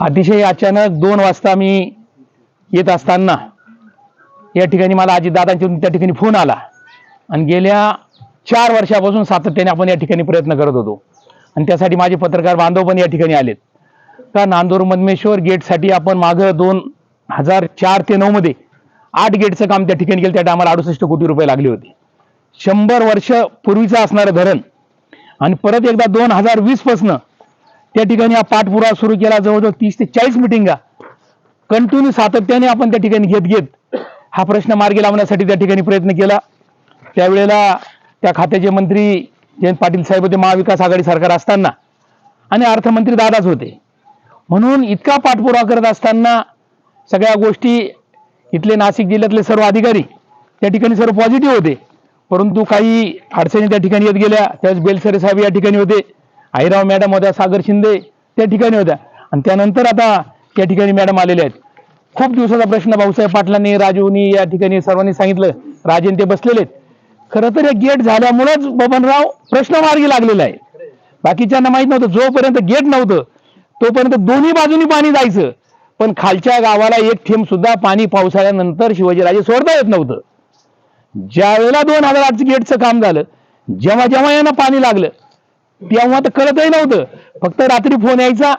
अतिशय अचानक दोन वाजता मी येत असताना या ठिकाणी मला अजितदादांच्या त्या ठिकाणी फोन आला. आणि गेल्या चार वर्षापासून सातत्याने आपण या ठिकाणी प्रयत्न करत होतो. आणि त्यासाठी माझे पत्रकार बांधव पण या ठिकाणी आलेत. का नांदूर मधमेश्वर गेटसाठी आपण मागं दोन हजार चार ते नऊमध्ये आठ गेटचं काम त्या ठिकाणी केलं. त्या टायमाला अडुसष्ट कोटी रुपये लागले होते. शंभर वर्ष पूर्वीचं असणारं धरण. आणि परत एकदा दोन हजार वीसपासनं त्या ठिकाणी हा पाठपुरावा सुरू केला जवळजवळ तीस ते चाळीस मिटिंगा कंटिन्यू सातत्याने आपण त्या ठिकाणी घेत घेत हा प्रश्न मार्गी लावण्यासाठी त्या ठिकाणी प्रयत्न केला. त्यावेळेला त्या खात्याचे मंत्री जयंत पाटील साहेब होते महाविकास आघाडी सरकार असताना. आणि अर्थमंत्री दादाच होते. म्हणून इतका पाठपुरावा करत असताना सगळ्या गोष्टी इथले नाशिक जिल्ह्यातले सर्व अधिकारी त्या ठिकाणी सर्व पॉझिटिव्ह होते. परंतु काही अडचणी त्या ठिकाणी येत गेल्या. त्यावेळेस बेलसरे साहेब या ठिकाणी होते. आईराव मॅडम होत्या सागर शिंदे त्या ठिकाणी होत्या. आणि त्यानंतर आता त्या ठिकाणी मॅडम आलेल्या आहेत. खूप दिवसाचा प्रश्न भाऊसाहेब पाटलांनी राजूनी या ठिकाणी सर्वांनी सांगितलं. राजेन ते बसलेले आहेत. खरं तर हे गेट झाल्यामुळेच बबनराव प्रश्न मार्गी लागलेला आहे. बाकीच्यांना माहीत नव्हतं जोपर्यंत गेट नव्हतं तोपर्यंत दोन्ही बाजूनी पाणी जायचं. पण खालच्या गावाला एक थेंब सुद्धा पाणी पावसाळ्यानंतर शिवाजीराजे सोडता येत नव्हतं. ज्यावेळेला दोन हजार आठचं गेटचं काम झालं जेव्हा जेव्हा यांना पाणी लागलं तेव्हा तर कळतही नव्हतं. फक्त रात्री फोन यायचा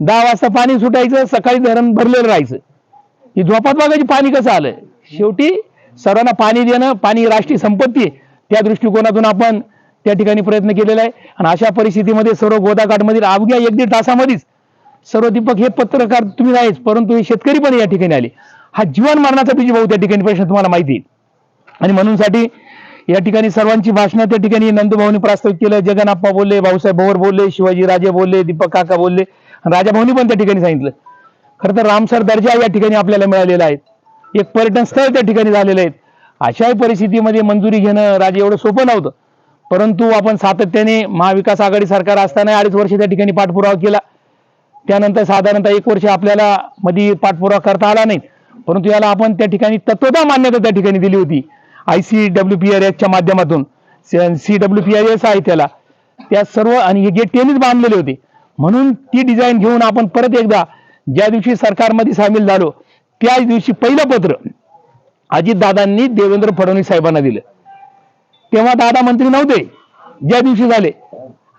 दहा वाजता पाणी सुटायचं सकाळी धरण भरलेलं राहायचं. ही झोपात बघायची पाणी कसं आलं शेवटी सर्वांना पाणी देणं पाणी राष्ट्रीय संपत्ती त्या दृष्टिकोनातून आपण त्या ठिकाणी प्रयत्न केलेला आहे. आणि अशा परिस्थितीमध्ये सर्व गोदाघाटमधील अवघ्या एक दीड तासामध्येच सर्व दीपक हे पत्रकार तुम्ही नाहीच परंतु हे शेतकरी पण या ठिकाणी आले. हा जीवन मरणाचा बीज भाऊ त्या ठिकाणी प्रश्न तुम्हाला माहिती आहे. आणि म्हणूनसाठी या ठिकाणी सर्वांची भाषणं त्या ठिकाणी नंदूभाऊनी प्रास्ताविक केलं जगनाप्पा बोलले भाऊसाहेब भोवर बोलले शिवाजी राजे बोलले दीपक काका बोलले आणि राजाभाऊनी पण त्या ठिकाणी सांगितलं. खरं तर रामसर दर्जा या ठिकाणी आपल्याला मिळालेला आहे. एक पर्यटन स्थळ त्या ठिकाणी झालेलं आहे. अशाही परिस्थितीमध्ये मंजुरी घेणं राजे एवढं सोपं नव्हतं. परंतु आपण सातत्याने महाविकास आघाडी सरकार असताना अडीच वर्ष त्या ठिकाणी पाठपुरावा केला. त्यानंतर साधारणतः एक वर्ष आपल्याला मध्ये पाठपुरावा करता आला नाही. परंतु याला आपण त्या ठिकाणी तत्वता मान्यता त्या ठिकाणी दिली होती. I C W P R एसच्या माध्यमातून C W P R S आहे त्याला. त्या सर्व आणि हे गेट त्यांनीच बांधलेले होते म्हणून ती डिझाईन घेऊन आपण परत एकदा ज्या दिवशी सरकारमध्ये सामील झालो त्याच दिवशी पहिलं पत्र अजितदादांनी देवेंद्र फडणवीस साहेबांना दिलं. तेव्हा दादा मंत्री नव्हते ज्या दिवशी झाले.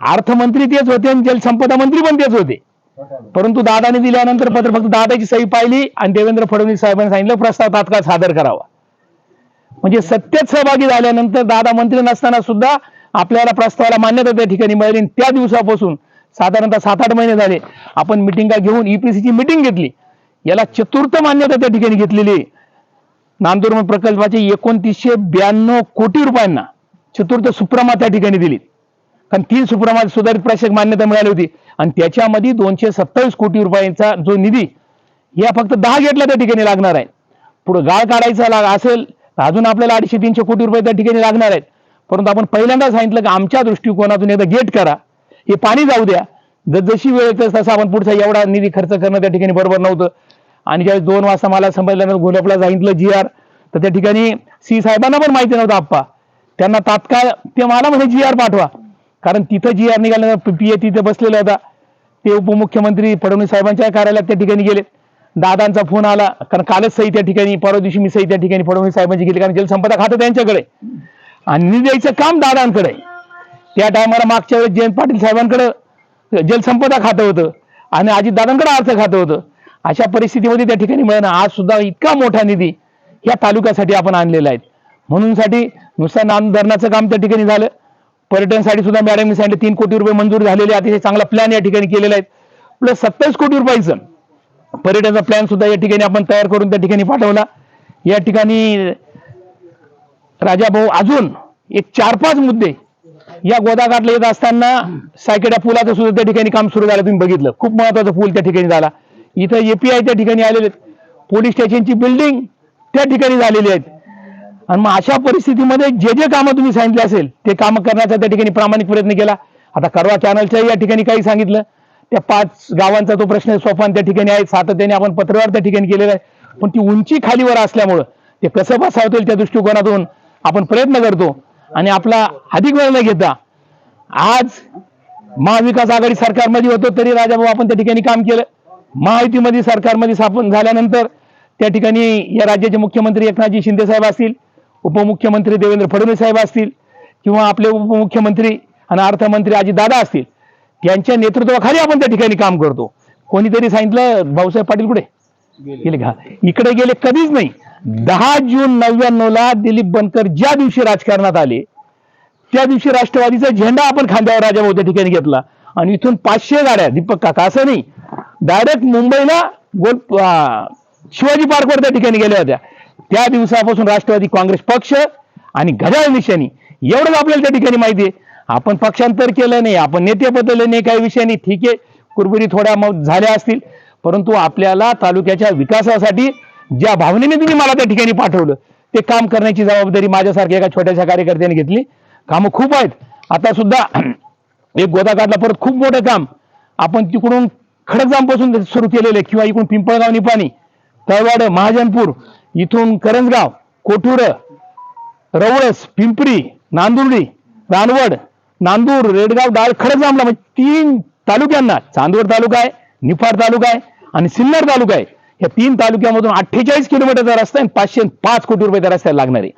अर्थमंत्री तेच होते आणि जलसंपदा मंत्री पण तेच होते. परंतु दादाने दिल्यानंतर पत्र फक्त दादाची सही पाहिली आणि देवेंद्र फडणवीस साहेबांनी सांगितलं प्रस्ताव तात्काळ सादर करावा. म्हणजे सत्तेत सहभागी झाल्यानंतर दादा मंत्री नसताना सुद्धा आपल्याला प्रस्तावाला मान्यता त्या ठिकाणी मिळाली त्या दिवसापासून साधारणतः सात आठ महिने झाले. आपण मिटिंगा घेऊन ईपीसीची मिटिंग घेतली. याला चतुर्थ मान्यता त्या ठिकाणी घेतलेली नांदूर प्रकल्पाचे एकोणतीसशे ब्याण्णव कोटी रुपयांना चतुर्थ सुप्रमा त्या ठिकाणी दिली. कारण तीन सुप्रमा सुधारित प्रशासक मान्यता मिळाली होती. आणि त्याच्यामध्ये दोनशे सत्तावीस कोटी रुपयांचा जो निधी या फक्त दहा गेटला त्या ठिकाणी लागणार आहे. पुढे गाळ काढायचा लाग असेल अजून आपल्याला अडीचशे तीनशे कोटी रुपये त्या ठिकाणी लागणार आहेत. परंतु आपण पहिल्यांदा सांगितलं की आमच्या दृष्टिकोनातून एकदा गेट करा. हे पाणी जाऊ द्या. जशी वेळ येते तसं आपण पुढचा एवढा निधी खर्च करणं त्या ठिकाणी बरोबर नव्हतं. आणि ज्यावेळेस दोन वाजता मला समजल्यानंतर घोलपला सांगितलं जी आर तर त्या ठिकाणी सी साहेबांना पण माहिती नव्हतं आप्पा. त्यांना तात्काळ ते मला म्हणे जी आर पाठवा. कारण तिथं जी आर निघाल्यानंतर पी ए तिथे बसलेला होता. ते उपमुख्यमंत्री फडणवीस साहेबांच्या कार्यालयात त्या ठिकाणी गेले. दादांचा फोन आला. कारण कालच सही त्या ठिकाणी परवा दिवशी मी सही त्या ठिकाणी फडणवीस साहेबांची गेली कारण जलसंपदा खातं त्यांच्याकडे. आणि निधी द्यायचं काम दादांकडे. त्या टायमाला मागच्या वेळेस जयंत पाटील साहेबांकडे जलसंपदा खातं होतं. आणि अजित दादांकडे अर्थ खातं होतं. अशा परिस्थितीमध्ये त्या ठिकाणी मिळणं आज सुद्धा इतका मोठा निधी या तालुक्यासाठी आपण आणलेला आहे. म्हणून साठी नुसतं नाम धरणाचं काम त्या ठिकाणी झालं. पर्यटनसाठी सुद्धा मॅडमनी सांगितलं तीन कोटी रुपये मंजूर झालेले अतिशय चांगला प्लॅन या ठिकाणी केलेला आहे. प्लस सत्तावीस कोटी रुपयाचं. पर्यटनाचा प्लॅन सुद्धा या ठिकाणी आपण तयार करून त्या ठिकाणी पाठवला. या ठिकाणी राजा भाऊ अजून एक चार पाच मुद्दे या गोदाघाटला येत असताना सायकेड्या पुलाचं सुद्धा त्या ठिकाणी काम सुरू झालं तुम्ही बघितलं. खूप महत्त्वाचा पूल त्या ठिकाणी झाला. इथं एपीआय त्या ठिकाणी आलेले आहेत. पोलीस स्टेशनची बिल्डिंग त्या ठिकाणी झालेली आहेत. आणि मग अशा परिस्थितीमध्ये जे जे कामं तुम्ही सांगितले असेल ते कामं करण्याचा त्या ठिकाणी प्रामाणिक प्रयत्न केला. आता करवा चॅनलच्या या ठिकाणी काही सांगितलं. त्या पाच गावांचा तो प्रश्न सोपान त्या ठिकाणी आहे सातत्याने आपण पत्रव्यवहार त्या ठिकाणी केलेला आहे. पण ती उंची खालीवर असल्यामुळं ते कसं बसावता येईल त्या दृष्टिकोनातून आपण प्रयत्न करतो. आणि आपला अधिक वेळ न घेता आज महाविकास आघाडी सरकारमध्ये होतो तरी राजाभाऊ आपण त्या ठिकाणी काम केलं. महायुतीमध्ये सरकारमध्ये स्थापन झाल्यानंतर त्या ठिकाणी या राज्याचे मुख्यमंत्री एकनाथजी शिंदे साहेब असतील उपमुख्यमंत्री देवेंद्र फडणवीस साहेब असतील किंवा आपले उपमुख्यमंत्री आणि अर्थमंत्री अजितदादा असतील. त्यांच्या नेतृत्वाखाली आपण त्या ठिकाणी काम करतो. कोणीतरी सांगितलं भाऊसाहेब पाटील कुठे? गेले. का? इकडे गेले कधीच नाही. दहा जून नव्याण्णव ला दिलीप बनकर ज्या दिवशी राजकारणात आले त्या दिवशी राष्ट्रवादीचा झेंडा आपण खांद्यावर राजा भाऊ त्या ठिकाणी घेतला. आणि इथून पाचशे गाड्या दीपक काका असं नाही. डायरेक्ट मुंबईला गोल शिवाजी पार्कवर त्या ठिकाणी गेल्या होत्या. त्या दिवसापासून राष्ट्रवादी काँग्रेस पक्ष आणि घड्याळ निशाणी. एवढंच आपल्याला त्या ठिकाणी माहिती आहे. आपण पक्षांतर केलं नाही आपण नेते बदलले नाही काही विषय नाही. ठीक आहे कुरबुरी थोड्या मग झाल्या असतील. परंतु आपल्याला तालुक्याच्या विकासासाठी ज्या भावनेने तुम्ही मला त्या ठिकाणी पाठवलं ते काम करण्याची जबाबदारी माझ्यासारख्या एका छोट्याशा कार्यकर्त्याने घेतली. कामं खूप आहेत. आता सुद्धा एक गोदाकाठला परत खूप मोठं काम. आपण तिकडून खडकजामपासून सुरू केलेलं आहे किंवा इकडून पिंपळगाव निपाणी तळवाड महाजनपूर इथून करंजगाव कोठुर रवळस पिंपरी नांदुर्डी रानवड नांदूर रेडगाव डाळ खडकजामला म्हणजे तीन तालुक्यांना चांदवड तालुका आहे निफाड तालुका आहे आणि सिन्नर तालुका आहे. या तीन तालुक्यामधून अठ्ठेचाळीस किलोमीटरचा रस्ता आहे आणि पाचशे पाच कोटी रुपये त्या रस्त्याला लागणार आहे.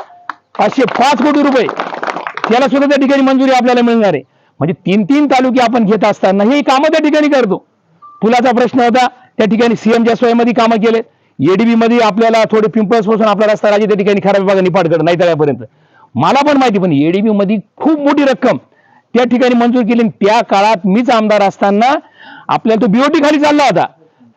पाचशे पाच कोटी रुपये. त्याला सुद्धा त्या ठिकाणी मंजुरी आपल्याला मिळणार आहे. म्हणजे तीन तीन तालुके आपण घेत असताना हे कामं त्या ठिकाणी करतो. पुलाचा प्रश्न होता त्या ठिकाणी सीएमच्या सोयीमध्ये कामं केले एडीबी मध्ये आपल्याला थोडे पिंपल्सपासून आपला रस्ता राजे त्या ठिकाणी खराब विभाग निपाडकडे नाही तळ्यापर्यंत मला पण माहिती पण एडीबी मध्ये खूप मोठी रक्कम त्या ठिकाणी मंजूर केली. त्या काळात मीच आमदार असताना आपल्याला तो बीओटी खाली चालला होता.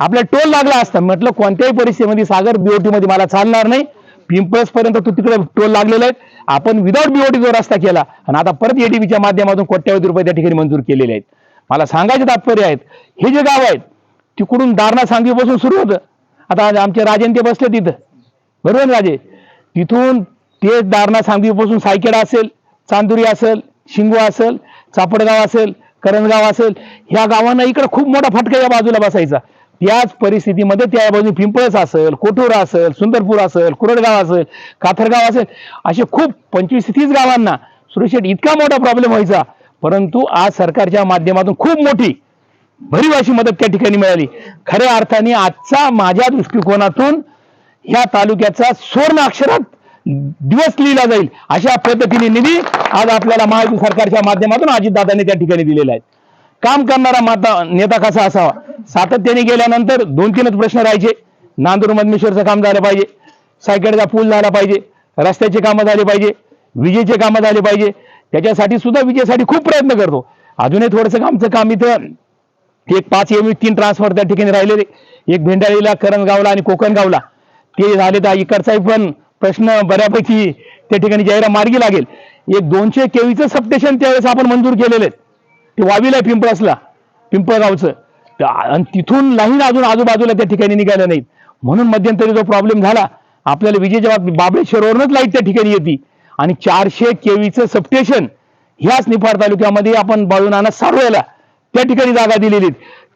आपला टोल लागला असता. म्हटलं कोणत्याही परिस्थितीमध्ये सागर बीओटी मध्ये मला चालणार नाही. पिंपल्स पर्यंत तो तिकडे टोल लागलेला आहे. आपण विदाऊट बीओटी जो रस्ता केला आणि आता परत एडीबीच्या माध्यमातून कोट्यावधी रुपये त्या ठिकाणी मंजूर केलेले आहेत. मला सांगायचे तात्पर्य आहेत हे जे गाव आहेत तिकडून दारणा सांगवीपासून सुरू होतं. आता आमचे राजेन ते बसले तिथं. बरोबर ना राजे? तिथून ते दारणा सांगवीपासून सायकेडा असेल चांदुरी असेल शिंगो असेल चापडगाव असेल करणगाव असेल ह्या गावांना इकडे खूप मोठा फटका या बाजूला बसायचा. त्याच परिस्थितीमध्ये त्या बाजूने पिंपळस असेल कोठूर असेल सुंदरपूर असेल कुरडगाव असेल काथरगाव असेल असे खूप पंचवीस तीस गावांना सुरक्षित इतका मोठा प्रॉब्लेम व्हायचा. परंतु आज सरकारच्या माध्यमातून खूप मोठी भरीव अशी मदत त्या ठिकाणी मिळाली. खऱ्या अर्थाने आजचा माझ्या दृष्टिकोनातून ह्या तालुक्याचा सुवर्ण अक्षरात दिवस लिहिला जाईल अशा पद्धतीने निधी आज आपल्याला महायुती सरकारच्या माध्यमातून अजितदादांनी त्या ठिकाणी दिलेला आहे काम करणारा माता नेता कसा असावा? सातत्याने गेल्यानंतर दोन तीनच प्रश्न राहायचे. नांदूर मधमेश्वरचं काम झालं पाहिजे. सायकलचा पूल झाला पाहिजे. रस्त्याचे कामं झाले पाहिजे. विजेचे कामं झाले पाहिजे. त्याच्यासाठी सुद्धा विजेसाठी खूप प्रयत्न करतो. अजूनही थोडंसं आमचं काम इथं एक पाच एम तीन ट्रान्सफर त्या ठिकाणी राहिलेले. एक भेंडाळीला करंजगावला आणि कोकणगावला. ते झाले तर इकडचाही पण प्रश्न बऱ्यापैकी त्या ठिकाणी जाहिरा मार्गी लागेल. एक दोनशे केवीचं सबस्टेशन त्यावेळेस आपण मंजूर केलेले ते वावीला आहे पिंपळसला. पिंपळगावचं. तर आणि तिथून लाईन अजून आजूबाजूला त्या ठिकाणी निघाल्या नाहीत. म्हणून मध्यंतरी जो प्रॉब्लेम झाला आपल्याला विजेच्या बाबळेश्वरवरूनच लाइट त्या ठिकाणी येते. आणि चारशे केवीचं सबस्टेशन ह्याच निफाड तालुक्यामध्ये आपण बाळूनाना सारवायला त्या ठिकाणी जागा दिलेली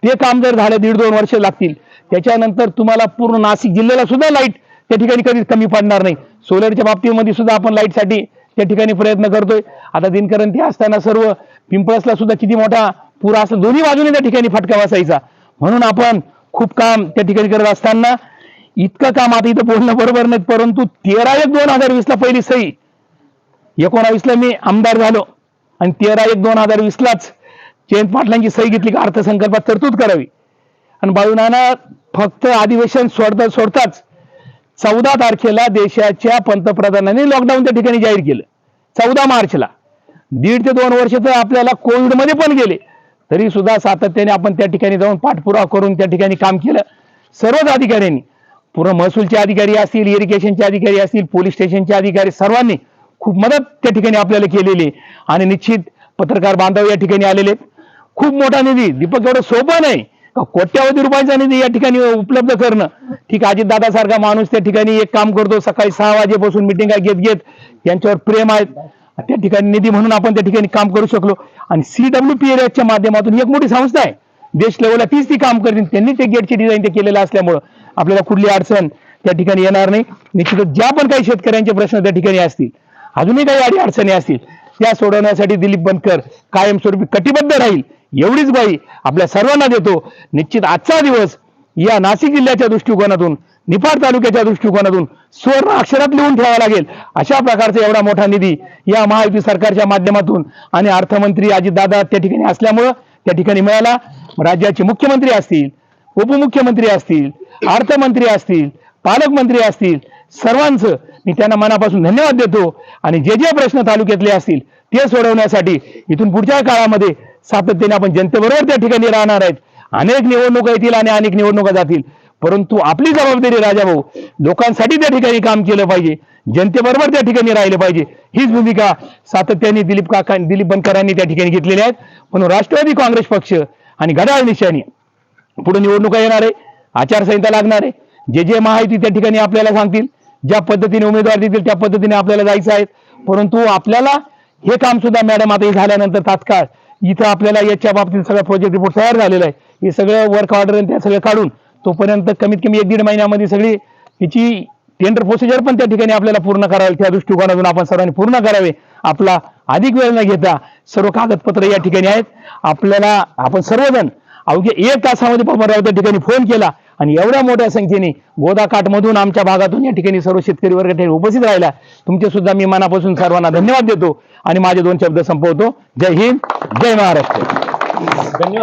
ते काम जर झालं दीड दोन वर्ष लागतील. त्याच्यानंतर तुम्हाला पूर्ण नाशिक जिल्ह्याला सुद्धा लाइट त्या ठिकाणी कधीच कमी पडणार नाही. सोलरच्या बाबतीमध्ये सुद्धा आपण लाईटसाठी त्या ठिकाणी प्रयत्न करतोय. आता दिनकरण ते असताना सर्व पिंपळसला सुद्धा किती मोठा पूर असला दोन्ही बाजूने त्या ठिकाणी फटका बसायचा. म्हणून आपण खूप काम त्या ठिकाणी करत असताना इतकं काम आता इथं बोलणं बरोबर नाही परंतु तेरा एक दोन हजार वीसला पहिली सही. एकोणावीसला मी आमदार झालो आणि तेरा एक दोन हजार वीसलाच जयंत पाटलांची सही घेतली का अर्थसंकल्पात तरतूद करावी. आणि बाळूनाना फक्त अधिवेशन सोडता सोडताच चौदा तारखेला देशाच्या पंतप्रधानांनी लॉकडाऊन त्या ठिकाणी जाहीर केलं. चौदा मार्चला. दीड ते दोन वर्ष तर आपल्याला कोविडमध्ये पण गेले. तरी सुद्धा सातत्याने आपण त्या ठिकाणी जाऊन पाठपुरावा करून त्या ठिकाणी काम केलं. सर्वच अधिकाऱ्यांनी. पूर्ण महसूलचे अधिकारी असतील इरिगेशनचे अधिकारी असतील पोलीस स्टेशनचे अधिकारी सर्वांनी खूप मदत त्या ठिकाणी आपल्याला केलेली आणि निश्चित पत्रकार बांधव या ठिकाणी आलेले खूप मोठा निधी. दीपक एवढं सोपं नाही. कोट्यावधी रुपयांचा निधी या ठिकाणी उपलब्ध करणं. ठीक अजित दादा सारखा माणूस त्या ठिकाणी एक काम करतो सकाळी सहा वाजेपासून मिटिंगा घेत घेत यांच्यावर प्रेम आहेत त्या ठिकाणी निधी म्हणून आपण त्या ठिकाणी काम करू शकलो. आणि सी डब्ल्यू पी एरियाच्या माध्यमातून एक मोठी संस्था आहे. देश लेवलला तीच ती काम करतील त्यांनी ते गेटचे डिझाईन ते केलेलं असल्यामुळं आपल्याला कुठली अडचण त्या ठिकाणी येणार नाही. निश्चितच ज्या पण काही शेतकऱ्यांचे प्रश्न त्या ठिकाणी असतील अजूनही काही अडी अडचणी असतील त्या सोडवण्यासाठी दिलीप बनकर कायमस्वरूपी कटिबद्ध राहील. एवढीच ग्वाही आपल्या सर्वांना देतो. निश्चित आजचा दिवस या नाशिक जिल्ह्याच्या दृष्टिकोनातून निफाड तालुक्याच्या दृष्टिकोनातून सुवर्ण अक्षरात लिहून ठेवावा लागेल. अशा प्रकारचा एवढा मोठा निधी या महायुती सरकारच्या माध्यमातून आणि अर्थमंत्री अजितदादा त्या ठिकाणी असल्यामुळं त्या ठिकाणी मिळाला. राज्याचे मुख्यमंत्री असतील उपमुख्यमंत्री असतील अर्थमंत्री असतील पालकमंत्री असतील सर्वांचं मी त्यांना मनापासून धन्यवाद देतो. आणि जे जे प्रश्न तालुक्यातले असतील ते सोडवण्यासाठी इथून पुढच्या काळामध्ये सातत्याने आपण जनतेबरोबर त्या ठिकाणी राहणार आहेत. अनेक निवडणुका येतील आणि अनेक निवडणुका जातील. परंतु आपली जबाबदारी राजाभाऊ लोकांसाठी त्या ठिकाणी काम केलं पाहिजे. जनतेबरोबर त्या ठिकाणी राहिले पाहिजे. हीच भूमिका सातत्याने दिलीप काका दिलीप बनकरांनी त्या ठिकाणी घेतलेल्या आहेत म्हणून राष्ट्रवादी काँग्रेस पक्ष आणि घड्याळ निशाणी पुढे निवडणुका येणार आहे. आचारसंहिता लागणार आहे. जे जे माहिती त्या ठिकाणी आपल्याला सांगतील ज्या पद्धतीने उमेदवार देतील त्या पद्धतीने आपल्याला जायचं आहे. परंतु आपल्याला हे काम सुद्धा मॅडम आता हे झाल्यानंतर तात्काळ इथं आपल्याला याच्या बाबतीत सगळं प्रोजेक्ट रिपोर्ट तयार झालेला आहे. हे सगळं वर्क ऑर्डर आणि त्या सगळं काढून तोपर्यंत कमीत कमी एक दीड महिन्यामध्ये सगळी याची टेंडर प्रोसिजर पण त्या ठिकाणी आपल्याला पूर्ण करावी त्या दृष्टिकोनातून आपण सर्वांनी पूर्ण करावे. आपला अधिक वेळ न घेता सर्व कागदपत्र या ठिकाणी आहेत. आपल्याला आपण सर्वजण अवघ्या एक तासामध्ये पवारराव त्या ठिकाणी फोन केला आणि एवढ्या मोठ्या संख्येने गोदाकाठमधून आमच्या भागातून या ठिकाणी सर्व शेतकरी वर्ग ठिकाणी उपस्थित राहिला. तुमचे सुद्धा मी मनापासून सर्वांना धन्यवाद देतो. आणि माझे दोन शब्द संपवतो. जय हिंद जय महाराष्ट्र. धन्यवाद.